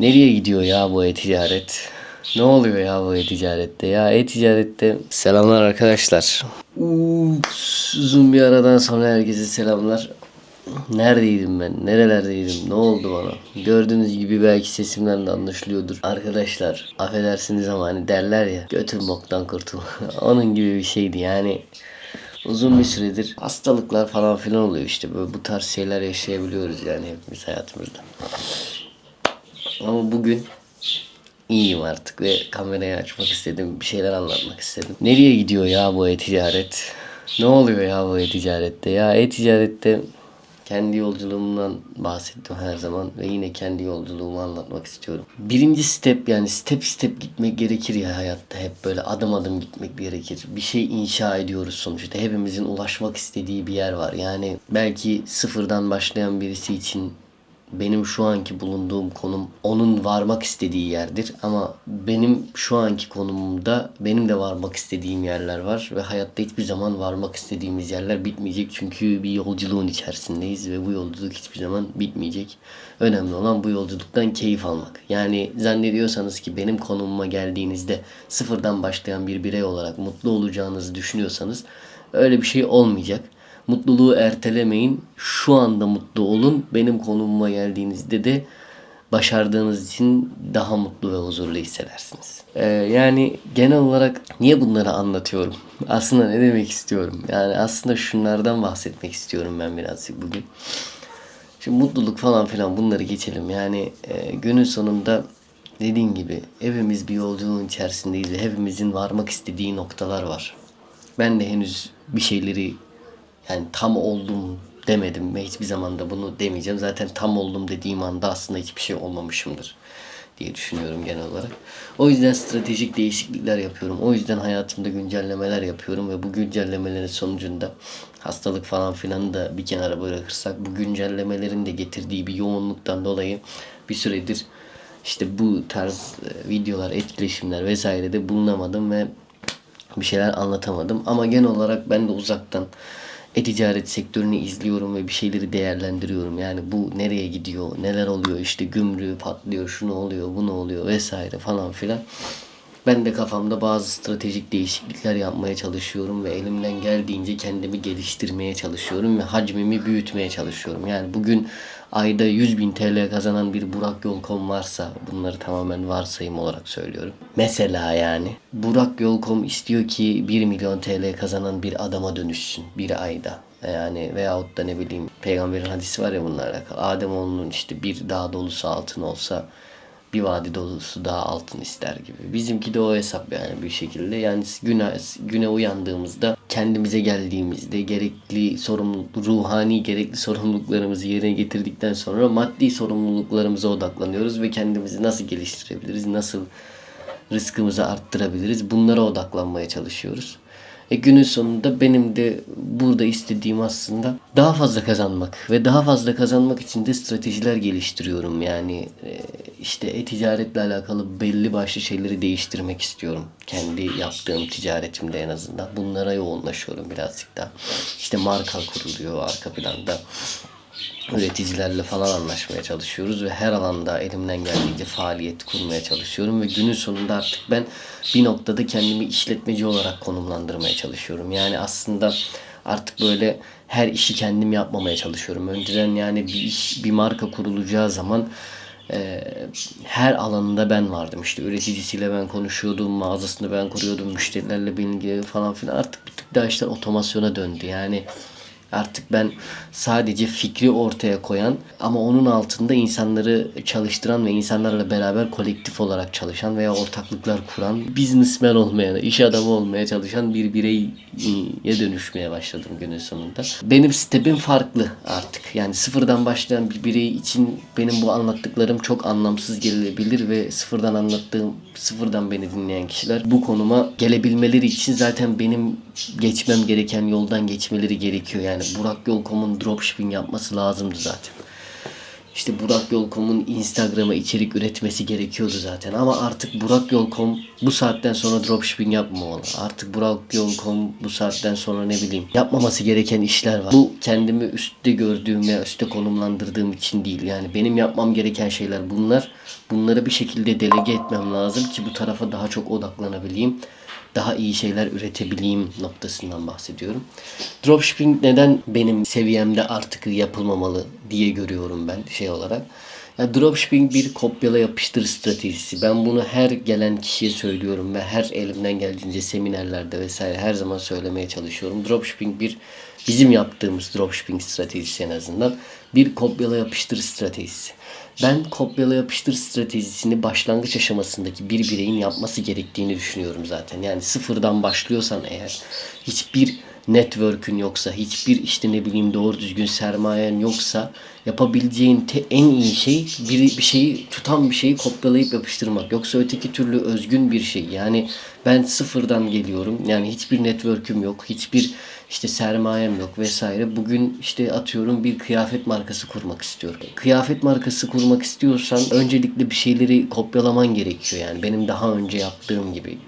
Nereye gidiyor ya bu e-ticaret? Ne oluyor ya bu e-ticarette? Ya e-ticarette selamlar arkadaşlar. Ups, uzun bir aradan sonra herkese selamlar. Neredeydim ben? Nerelerdeydim? Ne oldu bana? Gördüğünüz gibi belki sesimden de anlaşılıyordur. Arkadaşlar affedersiniz ama hani derler ya götün boktan kurtul. Onun gibi bir şeydi yani. Uzun bir süredir hastalıklar falan filan oluyor işte. Böyle bu tarz şeyler yaşayabiliyoruz yani hepimiz hayatımızda. Ama bugün iyiyim artık ve kamerayı açmak istedim. Bir şeyler anlatmak istedim. Nereye gidiyor ya bu e-ticaret? Ne oluyor ya bu e-ticarette? Ya e-ticarette kendi yolculuğumdan bahsettim her zaman ve yine kendi yolculuğumu anlatmak istiyorum. Birinci step yani step step gitmek gerekir ya hayatta hep böyle adım adım gitmek gerekir. Bir şey inşa ediyoruz sonuçta. Hepimizin ulaşmak istediği bir yer var. Yani belki sıfırdan başlayan birisi için benim şu anki bulunduğum konum onun varmak istediği yerdir ama benim şu anki konumumda benim de varmak istediğim yerler var ve hayatta hiçbir zaman varmak istediğimiz yerler bitmeyecek çünkü bir yolculuğun içerisindeyiz ve bu yolculuk hiçbir zaman bitmeyecek. Önemli olan bu yolculuktan keyif almak. Yani zannediyorsanız ki benim konumuma geldiğinizde sıfırdan başlayan bir birey olarak mutlu olacağınızı düşünüyorsanız öyle bir şey olmayacak. Mutluluğu ertelemeyin. Şu anda mutlu olun. Benim konumuma geldiğinizde de başardığınız için daha mutlu ve huzurlu hissedersiniz. Ee, yani genel olarak niye bunları anlatıyorum? Aslında ne demek istiyorum? Yani aslında şunlardan bahsetmek istiyorum ben birazcık bugün. Şimdi mutluluk falan filan bunları geçelim. Yani e, günün sonunda dediğim gibi hepimiz bir yolculuğun içerisindeyiz hepimizin varmak istediği noktalar var. Ben de henüz bir şeyleri yani tam oldum demedim ve hiçbir zaman da bunu demeyeceğim. Zaten tam oldum dediğim anda aslında hiçbir şey olmamışımdır diye düşünüyorum genel olarak. O yüzden stratejik değişiklikler yapıyorum. O yüzden hayatımda güncellemeler yapıyorum ve bu güncellemelerin sonucunda hastalık falan filan da bir kenara bırakırsak bu güncellemelerin de getirdiği bir yoğunluktan dolayı bir süredir işte bu tarz e, videolar, etkileşimler vesaire de bulunamadım ve bir şeyler anlatamadım. Ama genel olarak ben de uzaktan e-ticaret sektörünü izliyorum ve bir şeyleri değerlendiriyorum. Yani bu nereye gidiyor, neler oluyor işte gümrüğü patlıyor, şunu oluyor, bunu oluyor vesaire falan filan. Ben de kafamda bazı stratejik değişiklikler yapmaya çalışıyorum ve elimden geldiğince kendimi geliştirmeye çalışıyorum ve hacmimi büyütmeye çalışıyorum. Yani bugün ayda 100 bin TL kazanan bir Burak Yolkom varsa bunları tamamen varsayım olarak söylüyorum. Mesela yani Burak Yolkom istiyor ki 1 milyon TL kazanan bir adama dönüşsün bir ayda. Yani veyahut da ne bileyim peygamberin hadisi var ya bununla alakalı. Ademoğlunun işte bir dağ dolusu altın olsa bir vadi dolusu daha altın ister gibi. Bizimki de o hesap yani bir şekilde. Yani güne, güne uyandığımızda kendimize geldiğimizde gerekli sorumluluk, ruhani gerekli sorumluluklarımızı yerine getirdikten sonra maddi sorumluluklarımıza odaklanıyoruz ve kendimizi nasıl geliştirebiliriz, nasıl rızkımızı arttırabiliriz bunlara odaklanmaya çalışıyoruz. E günün sonunda benim de burada istediğim aslında daha fazla kazanmak ve daha fazla kazanmak için de stratejiler geliştiriyorum. Yani e, işte e-ticaretle alakalı belli başlı şeyleri değiştirmek istiyorum. Kendi yaptığım ticaretimde en azından. Bunlara yoğunlaşıyorum birazcık daha. İşte marka kuruluyor arka planda üreticilerle falan anlaşmaya çalışıyoruz ve her alanda elimden geldiğince faaliyet kurmaya çalışıyorum ve günün sonunda artık ben bir noktada kendimi işletmeci olarak konumlandırmaya çalışıyorum. Yani aslında artık böyle her işi kendim yapmamaya çalışıyorum. Önceden yani bir iş, bir marka kurulacağı zaman e, her alanında ben vardım. İşte üreticisiyle ben konuşuyordum, mağazasını ben kuruyordum, müşterilerle bilgi falan filan. Artık bir tık daha işler otomasyona döndü. Yani Artık ben sadece fikri ortaya koyan ama onun altında insanları çalıştıran ve insanlarla beraber kolektif olarak çalışan veya ortaklıklar kuran, businessman olmaya, iş adamı olmaya çalışan bir bireye dönüşmeye başladım günün sonunda. Benim stepim farklı artık. Yani sıfırdan başlayan bir birey için benim bu anlattıklarım çok anlamsız gelebilir ve sıfırdan anlattığım, sıfırdan beni dinleyen kişiler bu konuma gelebilmeleri için zaten benim geçmem gereken yoldan geçmeleri gerekiyor. Yani Burak Yolkom'un dropshipping yapması lazımdı zaten. işte Burak Yolcom'un Instagram'a içerik üretmesi gerekiyordu zaten. Ama artık Burak Yolcom bu saatten sonra dropshipping yapmamalı. Artık Burak Yolcom bu saatten sonra ne bileyim yapmaması gereken işler var. Bu kendimi üstte gördüğüm veya üstte konumlandırdığım için değil. Yani benim yapmam gereken şeyler bunlar. Bunları bir şekilde delege etmem lazım ki bu tarafa daha çok odaklanabileyim daha iyi şeyler üretebileyim noktasından bahsediyorum. Dropshipping neden benim seviyemde artık yapılmamalı diye görüyorum ben şey olarak. Ya dropshipping bir kopyala yapıştır stratejisi. Ben bunu her gelen kişiye söylüyorum ve her elimden geldiğince seminerlerde vesaire her zaman söylemeye çalışıyorum. Dropshipping bir bizim yaptığımız dropshipping stratejisi en azından bir kopyala yapıştır stratejisi. Ben kopyala yapıştır stratejisini başlangıç aşamasındaki bir bireyin yapması gerektiğini düşünüyorum zaten. Yani sıfırdan başlıyorsan eğer hiçbir network'ün yoksa, hiçbir işte ne bileyim doğru düzgün sermayen yoksa yapabileceğin te- en iyi şey bir, bir şeyi tutan bir şeyi kopyalayıp yapıştırmak. Yoksa öteki türlü özgün bir şey. Yani ben sıfırdan geliyorum. Yani hiçbir network'üm yok. Hiçbir işte sermayem yok vesaire. Bugün işte atıyorum bir kıyafet markası kurmak istiyorum. Kıyafet markası kurmak istiyorsan öncelikle bir şeyleri kopyalaman gerekiyor yani. Benim daha önce yaptığım gibi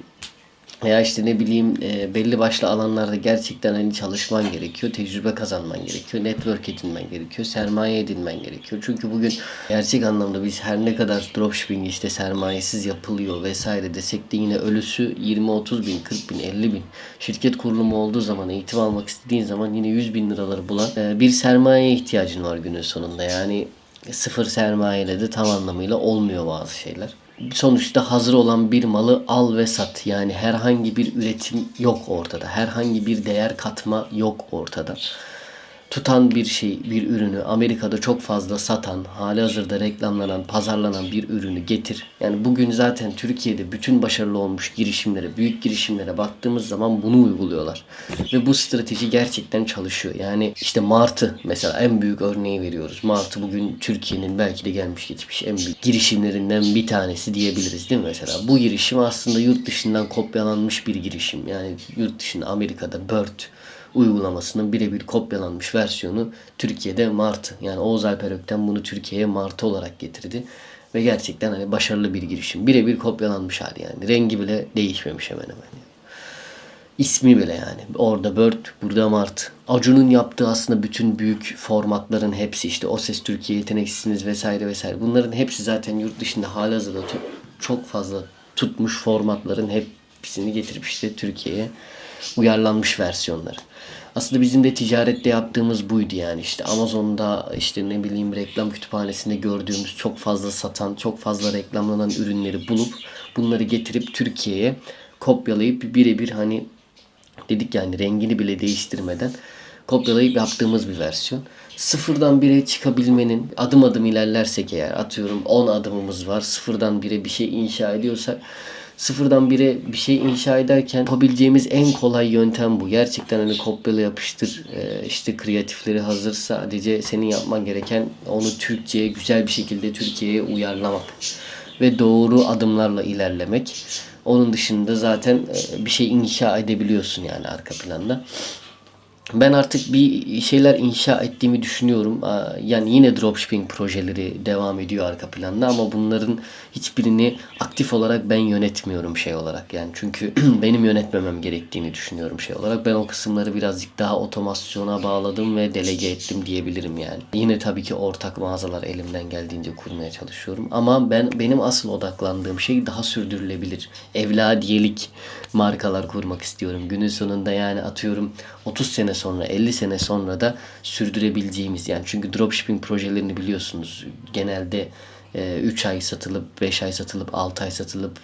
veya işte ne bileyim e, belli başlı alanlarda gerçekten hani çalışman gerekiyor, tecrübe kazanman gerekiyor, network edinmen gerekiyor, sermaye edinmen gerekiyor. Çünkü bugün gerçek anlamda biz her ne kadar dropshipping işte sermayesiz yapılıyor vesaire desek de yine ölüsü 20-30 bin, 40 bin, 50 bin. Şirket kurulumu olduğu zaman, eğitim almak istediğin zaman yine 100 bin liraları bulan e, bir sermayeye ihtiyacın var günün sonunda. Yani sıfır sermayeyle de tam anlamıyla olmuyor bazı şeyler sonuçta hazır olan bir malı al ve sat. Yani herhangi bir üretim yok ortada. Herhangi bir değer katma yok ortada. Tutan bir şey, bir ürünü Amerika'da çok fazla satan, hali hazırda reklamlanan, pazarlanan bir ürünü getir. Yani bugün zaten Türkiye'de bütün başarılı olmuş girişimlere, büyük girişimlere baktığımız zaman bunu uyguluyorlar. Ve bu strateji gerçekten çalışıyor. Yani işte Martı mesela en büyük örneği veriyoruz. Martı bugün Türkiye'nin belki de gelmiş geçmiş en büyük girişimlerinden bir tanesi diyebiliriz değil mi mesela? Bu girişim aslında yurt dışından kopyalanmış bir girişim. Yani yurt dışında Amerika'da Bird uygulamasının birebir kopyalanmış versiyonu Türkiye'de Martı. Yani Oğuz Alper Ökten bunu Türkiye'ye Martı olarak getirdi. Ve gerçekten hani başarılı bir girişim. Birebir kopyalanmış hali yani. Rengi bile değişmemiş hemen hemen. İsmi bile yani. Orada Bird, burada Mart. Acun'un yaptığı aslında bütün büyük formatların hepsi işte O Ses Türkiye, Yeteneksizsiniz vesaire vesaire. Bunların hepsi zaten yurt dışında halihazırda to- çok fazla tutmuş formatların hepsini getirip işte Türkiye'ye uyarlanmış versiyonları. Aslında bizim de ticarette yaptığımız buydu yani işte Amazon'da işte ne bileyim reklam kütüphanesinde gördüğümüz çok fazla satan, çok fazla reklamlanan ürünleri bulup bunları getirip Türkiye'ye kopyalayıp birebir hani dedik yani rengini bile değiştirmeden kopyalayıp yaptığımız bir versiyon. Sıfırdan bire çıkabilmenin adım adım ilerlersek eğer atıyorum 10 adımımız var. Sıfırdan bire bir şey inşa ediyorsak sıfırdan bire bir şey inşa ederken yapabileceğimiz en kolay yöntem bu. Gerçekten hani kopyala yapıştır e, işte kreatifleri hazır sadece senin yapman gereken onu Türkçe'ye güzel bir şekilde Türkiye'ye uyarlamak ve doğru adımlarla ilerlemek. Onun dışında zaten e, bir şey inşa edebiliyorsun yani arka planda. Ben artık bir şeyler inşa ettiğimi düşünüyorum. Yani yine dropshipping projeleri devam ediyor arka planda ama bunların hiçbirini aktif olarak ben yönetmiyorum şey olarak. Yani çünkü benim yönetmemem gerektiğini düşünüyorum şey olarak. Ben o kısımları birazcık daha otomasyona bağladım ve delege ettim diyebilirim yani. Yine tabii ki ortak mağazalar elimden geldiğince kurmaya çalışıyorum. Ama ben benim asıl odaklandığım şey daha sürdürülebilir. Evladiyelik markalar kurmak istiyorum. Günün sonunda yani atıyorum 30 sene sonra 50 sene sonra da sürdürebileceğimiz yani çünkü dropshipping projelerini biliyorsunuz genelde 3 ay satılıp 5 ay satılıp 6 ay satılıp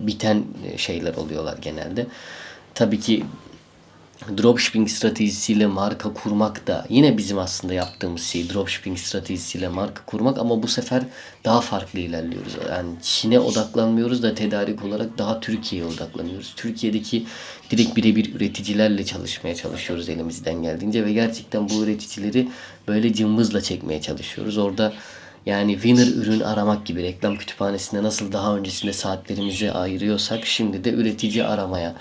biten e, şeyler oluyorlar genelde. Tabii ki dropshipping stratejisiyle marka kurmak da yine bizim aslında yaptığımız şey dropshipping stratejisiyle marka kurmak ama bu sefer daha farklı ilerliyoruz. Yani Çin'e odaklanmıyoruz da tedarik olarak daha Türkiye'ye odaklanıyoruz. Türkiye'deki direkt birebir üreticilerle çalışmaya çalışıyoruz elimizden geldiğince ve gerçekten bu üreticileri böyle cımbızla çekmeye çalışıyoruz. Orada yani winner ürün aramak gibi reklam kütüphanesinde nasıl daha öncesinde saatlerimizi ayırıyorsak şimdi de üretici aramaya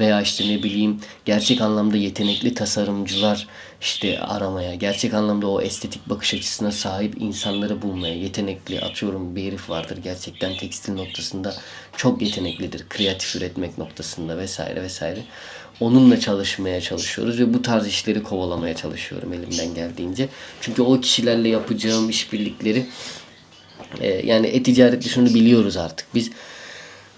veya işte ne bileyim gerçek anlamda yetenekli tasarımcılar işte aramaya, gerçek anlamda o estetik bakış açısına sahip insanları bulmaya, yetenekli atıyorum bir herif vardır gerçekten tekstil noktasında çok yeteneklidir. Kreatif üretmek noktasında vesaire vesaire. Onunla çalışmaya çalışıyoruz ve bu tarz işleri kovalamaya çalışıyorum elimden geldiğince. Çünkü o kişilerle yapacağım işbirlikleri e, yani e-ticaret şunu biliyoruz artık. Biz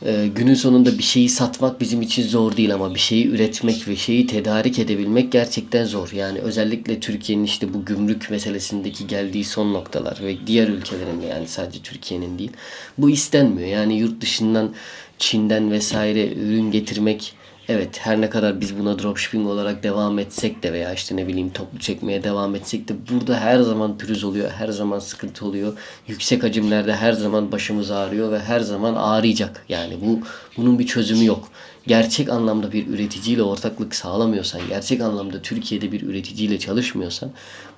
e, günün sonunda bir şeyi satmak bizim için zor değil ama bir şeyi üretmek ve şeyi tedarik edebilmek gerçekten zor. Yani özellikle Türkiye'nin işte bu gümrük meselesindeki geldiği son noktalar ve diğer ülkelerin de yani sadece Türkiye'nin değil. Bu istenmiyor. Yani yurt dışından Çin'den vesaire ürün getirmek Evet her ne kadar biz buna dropshipping olarak devam etsek de veya işte ne bileyim toplu çekmeye devam etsek de burada her zaman pürüz oluyor. Her zaman sıkıntı oluyor. Yüksek hacimlerde her zaman başımız ağrıyor ve her zaman ağrıyacak. Yani bu bunun bir çözümü yok. Gerçek anlamda bir üreticiyle ortaklık sağlamıyorsan, gerçek anlamda Türkiye'de bir üreticiyle çalışmıyorsan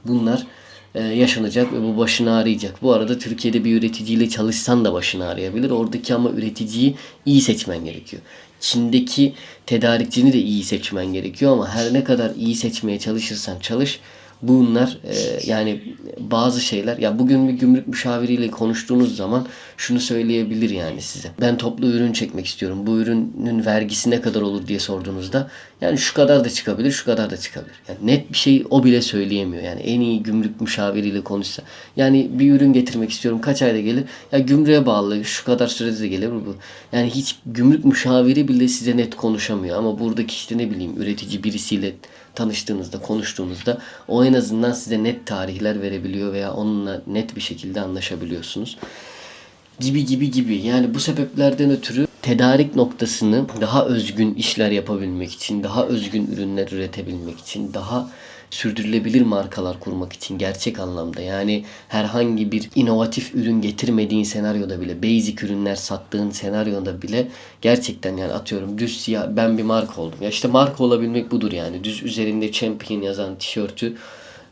bunlar e, yaşanacak ve bu başını ağrıyacak. Bu arada Türkiye'de bir üreticiyle çalışsan da başını ağrıyabilir. Oradaki ama üreticiyi iyi seçmen gerekiyor. Çin'deki tedarikçini de iyi seçmen gerekiyor ama her ne kadar iyi seçmeye çalışırsan çalış bunlar e, yani bazı şeyler ya bugün bir gümrük müşaviriyle konuştuğunuz zaman şunu söyleyebilir yani size. Ben toplu ürün çekmek istiyorum. Bu ürünün vergisi ne kadar olur diye sorduğunuzda yani şu kadar da çıkabilir, şu kadar da çıkabilir. Yani net bir şey o bile söyleyemiyor. Yani en iyi gümrük müşaviriyle konuşsa. Yani bir ürün getirmek istiyorum. Kaç ayda gelir? Ya gümrüğe bağlı. Şu kadar sürede de gelir bu. Yani hiç gümrük müşaviri bile size net konuşamıyor. Ama buradaki işte ne bileyim üretici birisiyle tanıştığınızda, konuştuğunuzda o en azından size net tarihler verebiliyor veya onunla net bir şekilde anlaşabiliyorsunuz. Gibi gibi gibi. Yani bu sebeplerden ötürü tedarik noktasını daha özgün işler yapabilmek için, daha özgün ürünler üretebilmek için, daha sürdürülebilir markalar kurmak için gerçek anlamda yani herhangi bir inovatif ürün getirmediğin senaryoda bile basic ürünler sattığın senaryoda bile gerçekten yani atıyorum düz siyah ben bir marka oldum. Ya işte marka olabilmek budur yani. Düz üzerinde champion yazan tişörtü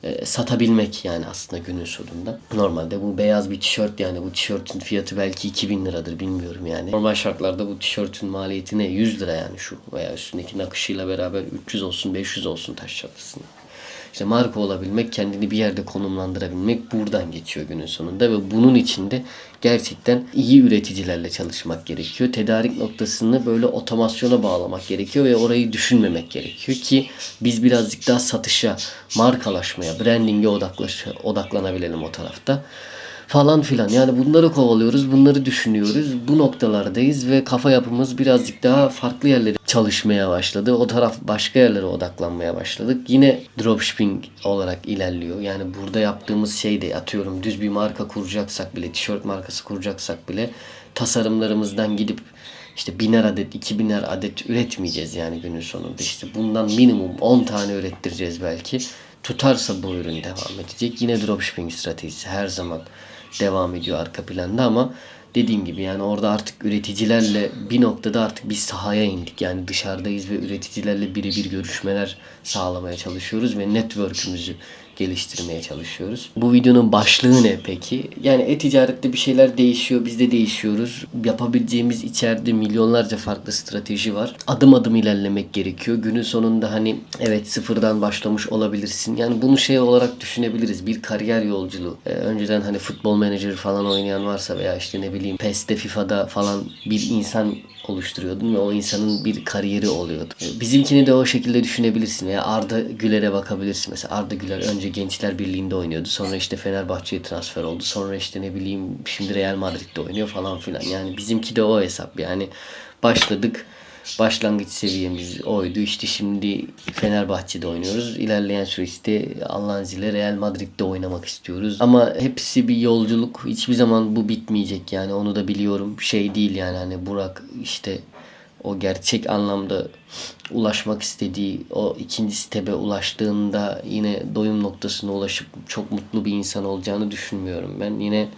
e, satabilmek yani aslında günün sonunda. Normalde bu beyaz bir tişört yani bu tişörtün fiyatı belki 2000 liradır bilmiyorum yani. Normal şartlarda bu tişörtün maliyeti ne? 100 lira yani şu veya üstündeki nakışıyla beraber 300 olsun 500 olsun taş çatlasın. İşte marka olabilmek, kendini bir yerde konumlandırabilmek buradan geçiyor günün sonunda ve bunun içinde gerçekten iyi üreticilerle çalışmak gerekiyor. Tedarik noktasını böyle otomasyona bağlamak gerekiyor ve orayı düşünmemek gerekiyor ki biz birazcık daha satışa, markalaşmaya, brandinge odaklaş odaklanabilelim o tarafta falan filan. Yani bunları kovalıyoruz, bunları düşünüyoruz. Bu noktalardayız ve kafa yapımız birazcık daha farklı yerlere çalışmaya başladı. O taraf başka yerlere odaklanmaya başladık. Yine dropshipping olarak ilerliyor. Yani burada yaptığımız şey de atıyorum düz bir marka kuracaksak bile, tişört markası kuracaksak bile tasarımlarımızdan gidip işte biner adet, iki biner adet üretmeyeceğiz yani günün sonunda. İşte bundan minimum 10 tane ürettireceğiz belki. Tutarsa bu ürün devam edecek. Yine dropshipping stratejisi her zaman devam ediyor arka planda ama dediğim gibi yani orada artık üreticilerle bir noktada artık biz sahaya indik. Yani dışarıdayız ve üreticilerle birebir görüşmeler sağlamaya çalışıyoruz ve network'ümüzü geliştirmeye çalışıyoruz. Bu videonun başlığı ne peki? Yani e-ticarette bir şeyler değişiyor, biz de değişiyoruz. Yapabileceğimiz içeride milyonlarca farklı strateji var. Adım adım ilerlemek gerekiyor. Günün sonunda hani evet sıfırdan başlamış olabilirsin. Yani bunu şey olarak düşünebiliriz. Bir kariyer yolculuğu. Ee, önceden hani futbol menajeri falan oynayan varsa veya işte ne bileyim PES'te FIFA'da falan bir insan oluşturuyordun ve o insanın bir kariyeri oluyordu. Bizimkini de o şekilde düşünebilirsin veya Arda Güler'e bakabilirsin. Mesela Arda Güler önce Gençler Birliği'nde oynuyordu. Sonra işte Fenerbahçe'ye transfer oldu. Sonra işte ne bileyim şimdi Real Madrid'de oynuyor falan filan. Yani bizimki de o hesap. Yani başladık. Başlangıç seviyemiz oydu. İşte şimdi Fenerbahçe'de oynuyoruz. İlerleyen süreçte Allah'ın izniyle Real Madrid'de oynamak istiyoruz. Ama hepsi bir yolculuk. Hiçbir zaman bu bitmeyecek yani onu da biliyorum. Şey değil yani hani Burak işte o gerçek anlamda ulaşmak istediği o ikinci stebe ulaştığında yine doyum noktasına ulaşıp çok mutlu bir insan olacağını düşünmüyorum. Ben yine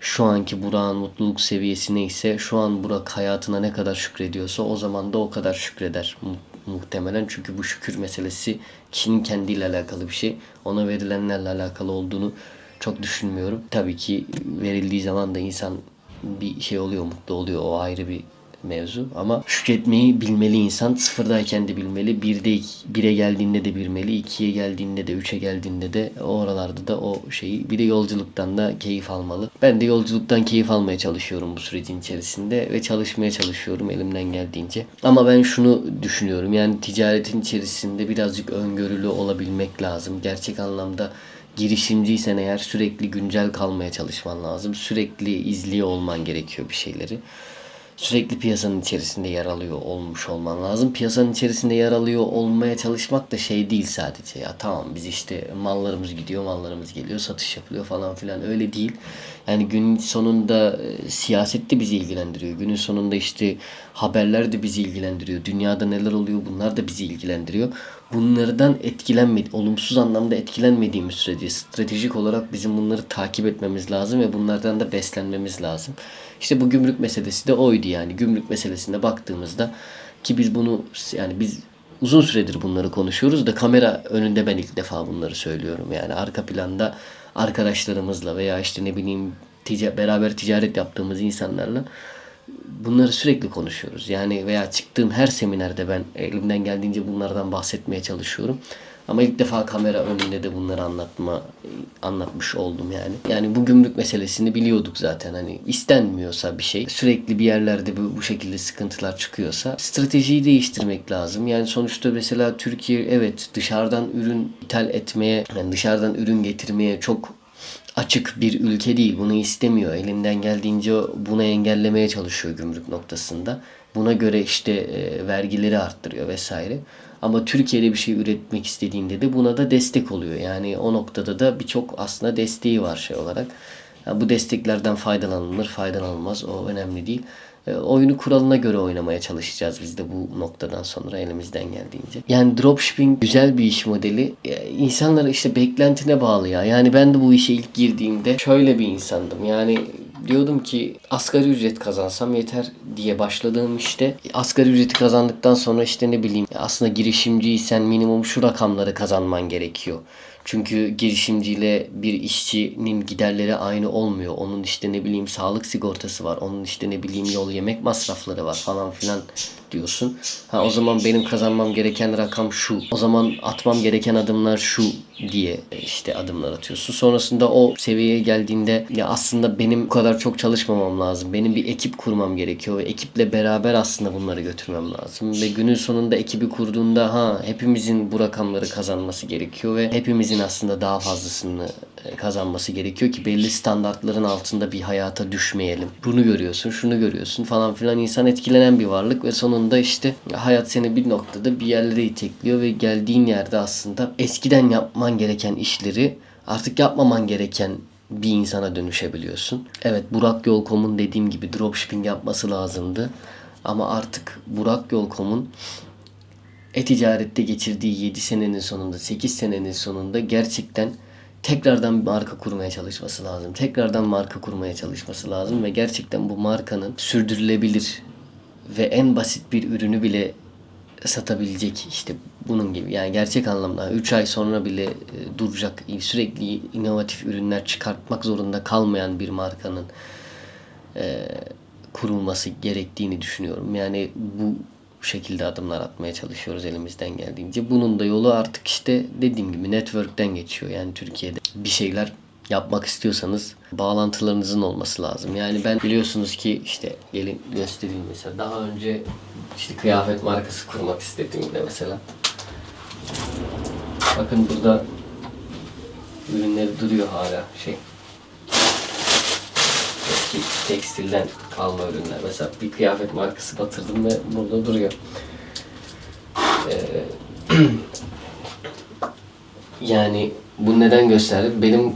şu anki Burak'ın mutluluk seviyesi neyse şu an Burak hayatına ne kadar şükrediyorsa o zaman da o kadar şükreder mu- muhtemelen. Çünkü bu şükür meselesi kişinin kendiyle alakalı bir şey. Ona verilenlerle alakalı olduğunu çok düşünmüyorum. Tabii ki verildiği zaman da insan bir şey oluyor, mutlu oluyor. O ayrı bir mevzu. Ama şükretmeyi bilmeli insan. Sıfırdayken de bilmeli. Birde, bire geldiğinde de bilmeli. ikiye geldiğinde de, üçe geldiğinde de o oralarda da o şeyi. Bir de yolculuktan da keyif almalı. Ben de yolculuktan keyif almaya çalışıyorum bu sürecin içerisinde ve çalışmaya çalışıyorum elimden geldiğince. Ama ben şunu düşünüyorum. Yani ticaretin içerisinde birazcık öngörülü olabilmek lazım. Gerçek anlamda girişimciysen eğer sürekli güncel kalmaya çalışman lazım. Sürekli izliyor olman gerekiyor bir şeyleri. Sürekli piyasanın içerisinde yer alıyor olmuş olman lazım. Piyasanın içerisinde yer alıyor olmaya çalışmak da şey değil sadece. Ya tamam biz işte mallarımız gidiyor, mallarımız geliyor, satış yapılıyor falan filan. Öyle değil. Yani günün sonunda e, siyaset de bizi ilgilendiriyor. Günün sonunda işte haberler de bizi ilgilendiriyor. Dünyada neler oluyor bunlar da bizi ilgilendiriyor. Bunlardan etkilenmedi, olumsuz anlamda etkilenmediğimiz sürece stratejik olarak bizim bunları takip etmemiz lazım ve bunlardan da beslenmemiz lazım. İşte bu gümrük meselesi de oydu yani. Gümrük meselesine baktığımızda ki biz bunu yani biz uzun süredir bunları konuşuyoruz da kamera önünde ben ilk defa bunları söylüyorum. Yani arka planda arkadaşlarımızla veya işte ne bileyim tica- beraber ticaret yaptığımız insanlarla bunları sürekli konuşuyoruz. Yani veya çıktığım her seminerde ben elimden geldiğince bunlardan bahsetmeye çalışıyorum. Ama ilk defa kamera önünde de bunları anlatma anlatmış oldum yani. Yani bu gümrük meselesini biliyorduk zaten hani istenmiyorsa bir şey sürekli bir yerlerde bu, bu şekilde sıkıntılar çıkıyorsa stratejiyi değiştirmek lazım. Yani sonuçta mesela Türkiye evet dışarıdan ürün ithal etmeye yani dışarıdan ürün getirmeye çok açık bir ülke değil. Bunu istemiyor. Elinden geldiğince bunu engellemeye çalışıyor gümrük noktasında. Buna göre işte e, vergileri arttırıyor vesaire. Ama Türkiye'de bir şey üretmek istediğinde de buna da destek oluyor. Yani o noktada da birçok aslında desteği var şey olarak. Ha, bu desteklerden faydalanılır, faydalanılmaz. O önemli değil. E, oyunu kuralına göre oynamaya çalışacağız biz de bu noktadan sonra elimizden geldiğince. Yani dropshipping güzel bir iş modeli. E, insanlara işte beklentine bağlı ya. Yani ben de bu işe ilk girdiğimde şöyle bir insandım. Yani diyordum ki asgari ücret kazansam yeter diye başladığım işte asgari ücreti kazandıktan sonra işte ne bileyim aslında girişimciysen minimum şu rakamları kazanman gerekiyor. Çünkü girişimciyle bir işçinin giderleri aynı olmuyor. Onun işte ne bileyim sağlık sigortası var. Onun işte ne bileyim yol yemek masrafları var falan filan diyorsun. Ha o zaman benim kazanmam gereken rakam şu. O zaman atmam gereken adımlar şu diye işte adımlar atıyorsun. Sonrasında o seviyeye geldiğinde ya aslında benim bu kadar çok çalışmamam lazım. Benim bir ekip kurmam gerekiyor ve ekiple beraber aslında bunları götürmem lazım. Ve günün sonunda ekibi kurduğunda ha hepimizin bu rakamları kazanması gerekiyor ve hepimizin aslında daha fazlasını e, kazanması gerekiyor ki belli standartların altında bir hayata düşmeyelim. Bunu görüyorsun, şunu görüyorsun falan filan insan etkilenen bir varlık ve sonunda işte hayat seni bir noktada bir yerlere itekliyor ve geldiğin yerde aslında eskiden yapman gereken işleri artık yapmaman gereken bir insana dönüşebiliyorsun. Evet Burak Yol.com'un dediğim gibi dropshipping yapması lazımdı. Ama artık Burak Yol.com'un e-ticarette geçirdiği 7 senenin sonunda, 8 senenin sonunda gerçekten tekrardan bir marka kurmaya çalışması lazım. Tekrardan marka kurmaya çalışması lazım ve gerçekten bu markanın sürdürülebilir ve en basit bir ürünü bile satabilecek işte bunun gibi. Yani gerçek anlamda 3 ay sonra bile e, duracak, sürekli inovatif ürünler çıkartmak zorunda kalmayan bir markanın e, kurulması gerektiğini düşünüyorum. Yani bu şekilde adımlar atmaya çalışıyoruz elimizden geldiğince. Bunun da yolu artık işte dediğim gibi network'ten geçiyor. Yani Türkiye'de bir şeyler yapmak istiyorsanız bağlantılarınızın olması lazım. Yani ben biliyorsunuz ki işte gelin göstereyim mesela. Daha önce işte kıyafet markası kurmak istediğimde mesela. Bakın burada ürünleri duruyor hala şey eski tekstilden kalma ürünler. Mesela bir kıyafet markası batırdım ve burada duruyor. Ee, yani bu neden gösterdi? Benim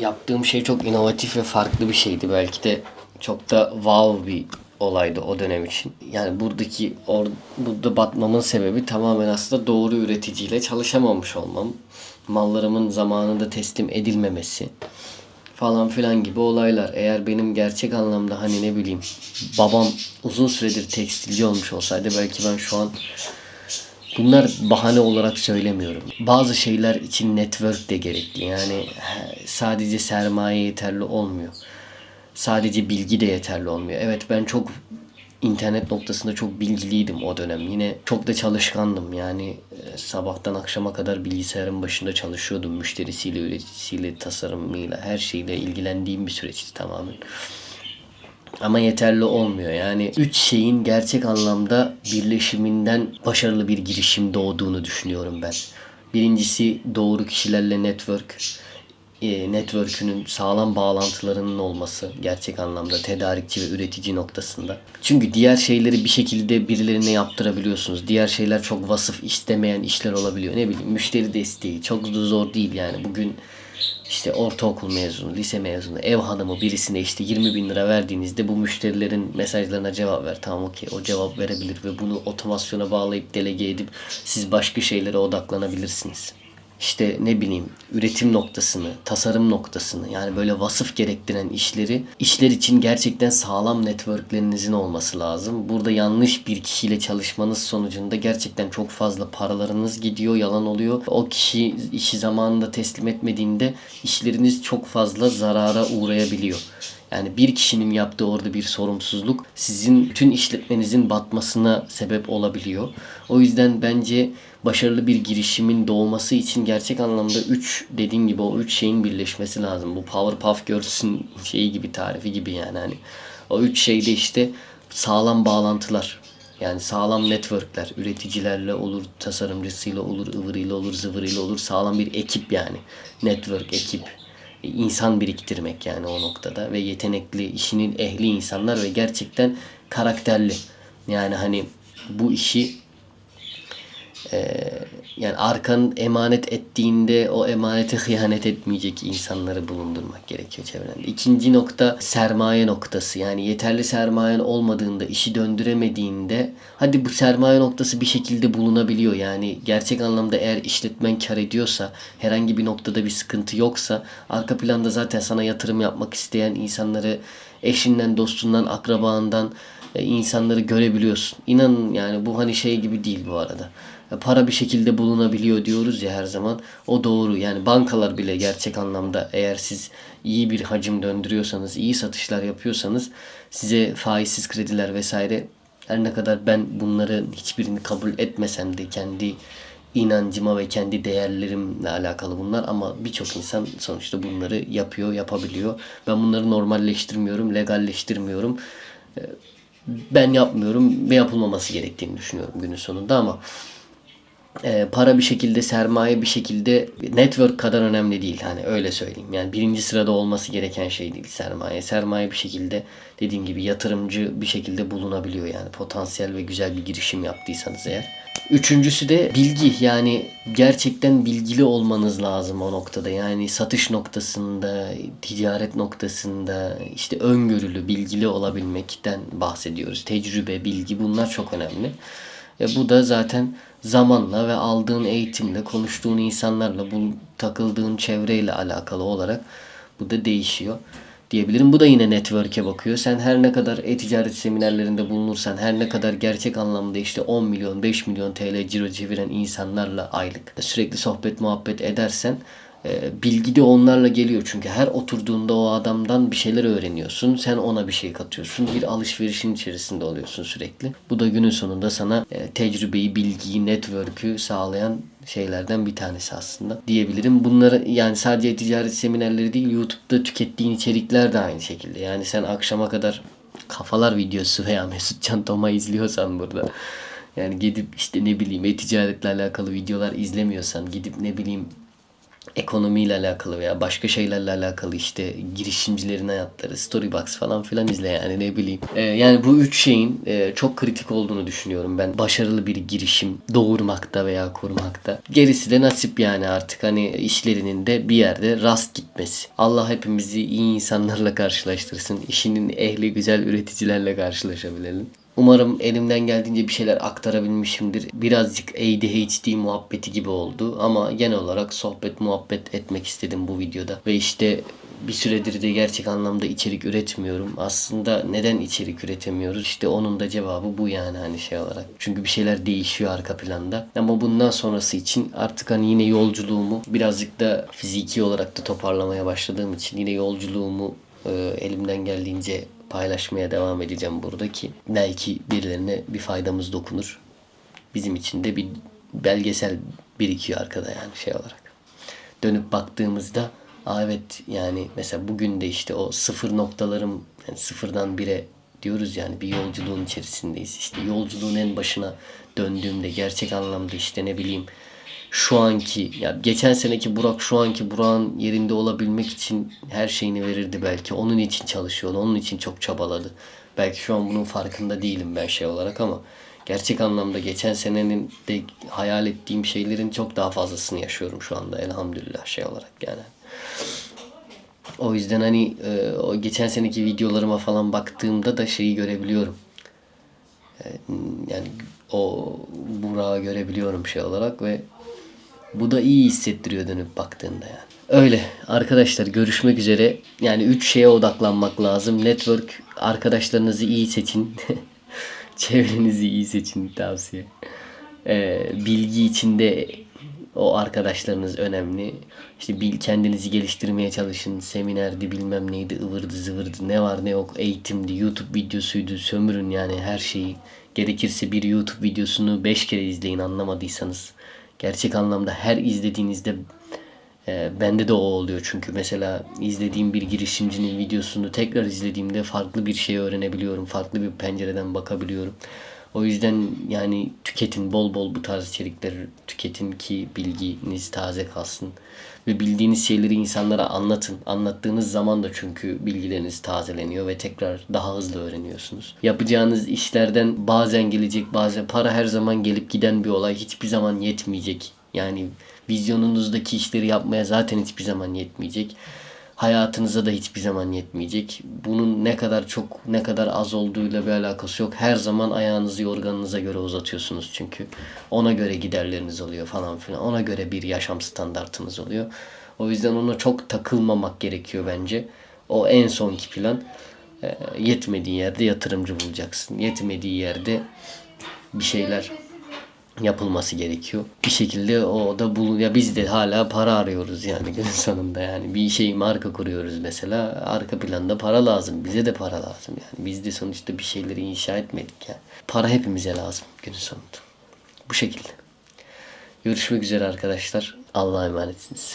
yaptığım şey çok inovatif ve farklı bir şeydi. Belki de çok da wow bir olaydı o dönem için. Yani buradaki or, burada batmamın sebebi tamamen aslında doğru üreticiyle çalışamamış olmam. Mallarımın zamanında teslim edilmemesi falan filan gibi olaylar. Eğer benim gerçek anlamda hani ne bileyim babam uzun süredir tekstilci olmuş olsaydı belki ben şu an bunlar bahane olarak söylemiyorum. Bazı şeyler için network de gerekli. Yani sadece sermaye yeterli olmuyor. Sadece bilgi de yeterli olmuyor. Evet ben çok internet noktasında çok bilgiliydim o dönem. Yine çok da çalışkandım. Yani e, sabahtan akşama kadar bilgisayarın başında çalışıyordum. Müşterisiyle, üreticisiyle, tasarımıyla, her şeyle ilgilendiğim bir süreçti tamamen. Ama yeterli olmuyor. Yani üç şeyin gerçek anlamda birleşiminden başarılı bir girişim doğduğunu düşünüyorum ben. Birincisi doğru kişilerle network. E, network'ünün sağlam bağlantılarının olması gerçek anlamda tedarikçi ve üretici noktasında. Çünkü diğer şeyleri bir şekilde birilerine yaptırabiliyorsunuz. Diğer şeyler çok vasıf istemeyen işler olabiliyor. Ne bileyim müşteri desteği çok da zor değil yani. Bugün işte ortaokul mezunu, lise mezunu, ev hanımı birisine işte 20 bin lira verdiğinizde bu müşterilerin mesajlarına cevap ver. Tamam okey o cevap verebilir ve bunu otomasyona bağlayıp delege edip siz başka şeylere odaklanabilirsiniz. İşte ne bileyim üretim noktasını, tasarım noktasını yani böyle vasıf gerektiren işleri işler için gerçekten sağlam networklerinizin olması lazım. Burada yanlış bir kişiyle çalışmanız sonucunda gerçekten çok fazla paralarınız gidiyor, yalan oluyor. O kişi işi zamanında teslim etmediğinde işleriniz çok fazla zarara uğrayabiliyor. Yani bir kişinin yaptığı orada bir sorumsuzluk sizin bütün işletmenizin batmasına sebep olabiliyor. O yüzden bence başarılı bir girişimin doğması için gerçek anlamda 3 dediğim gibi o 3 şeyin birleşmesi lazım. Bu Powerpuff Girls'ün şeyi gibi tarifi gibi yani hani o 3 şeyde işte sağlam bağlantılar. Yani sağlam networkler, üreticilerle olur, tasarımcısıyla olur, ıvırıyla olur, zıvırıyla olur. Sağlam bir ekip yani. Network, ekip insan biriktirmek yani o noktada ve yetenekli, işinin ehli insanlar ve gerçekten karakterli. Yani hani bu işi e, yani arkanın emanet ettiğinde o emanete hıyanet etmeyecek insanları bulundurmak gerekiyor çevrende. İkinci nokta sermaye noktası. Yani yeterli sermayen olmadığında, işi döndüremediğinde hadi bu sermaye noktası bir şekilde bulunabiliyor. Yani gerçek anlamda eğer işletmen kar ediyorsa, herhangi bir noktada bir sıkıntı yoksa arka planda zaten sana yatırım yapmak isteyen insanları eşinden, dostundan, akrabandan e, insanları görebiliyorsun. İnanın yani bu hani şey gibi değil bu arada para bir şekilde bulunabiliyor diyoruz ya her zaman. O doğru. Yani bankalar bile gerçek anlamda eğer siz iyi bir hacim döndürüyorsanız, iyi satışlar yapıyorsanız size faizsiz krediler vesaire her ne kadar ben bunların hiçbirini kabul etmesem de kendi inancıma ve kendi değerlerimle alakalı bunlar ama birçok insan sonuçta bunları yapıyor, yapabiliyor. Ben bunları normalleştirmiyorum, legalleştirmiyorum. Ben yapmıyorum ve yapılmaması gerektiğini düşünüyorum günün sonunda ama e, para bir şekilde sermaye bir şekilde network kadar önemli değil hani öyle söyleyeyim. Yani birinci sırada olması gereken şey değil sermaye. Sermaye bir şekilde dediğim gibi yatırımcı bir şekilde bulunabiliyor yani potansiyel ve güzel bir girişim yaptıysanız eğer. Üçüncüsü de bilgi yani gerçekten bilgili olmanız lazım o noktada. Yani satış noktasında, ticaret noktasında işte öngörülü, bilgili olabilmekten bahsediyoruz. Tecrübe, bilgi bunlar çok önemli. E bu da zaten zamanla ve aldığın eğitimle, konuştuğun insanlarla, bu takıldığın çevreyle alakalı olarak bu da değişiyor diyebilirim. Bu da yine network'e bakıyor. Sen her ne kadar e-ticaret seminerlerinde bulunursan, her ne kadar gerçek anlamda işte 10 milyon, 5 milyon TL ciro çeviren insanlarla aylık sürekli sohbet muhabbet edersen bilgi de onlarla geliyor. Çünkü her oturduğunda o adamdan bir şeyler öğreniyorsun. Sen ona bir şey katıyorsun. Bir alışverişin içerisinde oluyorsun sürekli. Bu da günün sonunda sana e, tecrübeyi, bilgiyi, network'ü sağlayan şeylerden bir tanesi aslında diyebilirim. Bunları yani sadece ticaret seminerleri değil YouTube'da tükettiğin içerikler de aynı şekilde. Yani sen akşama kadar kafalar videosu veya Mesut Can izliyorsan burada yani gidip işte ne bileyim e-ticaretle alakalı videolar izlemiyorsan gidip ne bileyim ekonomiyle alakalı veya başka şeylerle alakalı işte girişimcilerin hayatları, Storybox falan filan izle yani ne bileyim. Ee, yani bu üç şeyin e, çok kritik olduğunu düşünüyorum ben. Başarılı bir girişim doğurmakta veya kurmakta. Gerisi de nasip yani artık hani işlerinin de bir yerde rast gitmesi. Allah hepimizi iyi insanlarla karşılaştırsın. İşinin ehli güzel üreticilerle karşılaşabilelim. Umarım elimden geldiğince bir şeyler aktarabilmişimdir. Birazcık ADHD muhabbeti gibi oldu ama genel olarak sohbet muhabbet etmek istedim bu videoda. Ve işte bir süredir de gerçek anlamda içerik üretmiyorum. Aslında neden içerik üretemiyoruz? İşte onun da cevabı bu yani hani şey olarak. Çünkü bir şeyler değişiyor arka planda. Ama bundan sonrası için artık hani yine yolculuğumu birazcık da fiziki olarak da toparlamaya başladığım için yine yolculuğumu e, elimden geldiğince paylaşmaya devam edeceğim burada ki belki birilerine bir faydamız dokunur. Bizim için de bir belgesel birikiyor arkada yani şey olarak. Dönüp baktığımızda Aa evet yani mesela bugün de işte o sıfır noktalarım yani sıfırdan bire diyoruz yani bir yolculuğun içerisindeyiz. İşte yolculuğun en başına döndüğümde gerçek anlamda işte ne bileyim şu anki ya geçen seneki Burak şu anki Burak'ın yerinde olabilmek için her şeyini verirdi belki. Onun için çalışıyordu. Onun için çok çabaladı. Belki şu an bunun farkında değilim ben şey olarak ama gerçek anlamda geçen senenin de hayal ettiğim şeylerin çok daha fazlasını yaşıyorum şu anda elhamdülillah şey olarak yani. O yüzden hani e, o geçen seneki videolarıma falan baktığımda da şeyi görebiliyorum. E, yani o Burak'ı görebiliyorum şey olarak ve bu da iyi hissettiriyor dönüp baktığında yani. Öyle arkadaşlar görüşmek üzere. Yani üç şeye odaklanmak lazım. Network arkadaşlarınızı iyi seçin. Çevrenizi iyi seçin tavsiye. Ee, bilgi içinde o arkadaşlarınız önemli. İşte bil, kendinizi geliştirmeye çalışın. Seminerdi bilmem neydi ıvırdı zıvırdı ne var ne yok eğitimdi YouTube videosuydu sömürün yani her şeyi. Gerekirse bir YouTube videosunu 5 kere izleyin anlamadıysanız. Gerçek anlamda her izlediğinizde e, bende de o oluyor çünkü mesela izlediğim bir girişimcinin videosunu tekrar izlediğimde farklı bir şey öğrenebiliyorum. Farklı bir pencereden bakabiliyorum. O yüzden yani tüketin bol bol bu tarz içerikleri tüketin ki bilginiz taze kalsın. Ve bildiğiniz şeyleri insanlara anlatın. Anlattığınız zaman da çünkü bilgileriniz tazeleniyor ve tekrar daha hızlı öğreniyorsunuz. Yapacağınız işlerden bazen gelecek bazen para her zaman gelip giden bir olay hiçbir zaman yetmeyecek. Yani vizyonunuzdaki işleri yapmaya zaten hiçbir zaman yetmeyecek hayatınıza da hiçbir zaman yetmeyecek. Bunun ne kadar çok ne kadar az olduğuyla bir alakası yok. Her zaman ayağınızı yorganınıza göre uzatıyorsunuz çünkü. Ona göre giderleriniz oluyor falan filan. Ona göre bir yaşam standartınız oluyor. O yüzden ona çok takılmamak gerekiyor bence. O en sonki plan. E, yetmediği yerde yatırımcı bulacaksın. Yetmediği yerde bir şeyler yapılması gerekiyor. Bir şekilde o da bul ya biz de hala para arıyoruz yani günün sonunda yani. Bir şey marka kuruyoruz mesela. Arka planda para lazım bize de para lazım yani. Biz de sonuçta bir şeyleri inşa etmedik yani para hepimize lazım günün sonunda. Bu şekilde. Görüşmek üzere arkadaşlar. Allah'a emanetsiniz.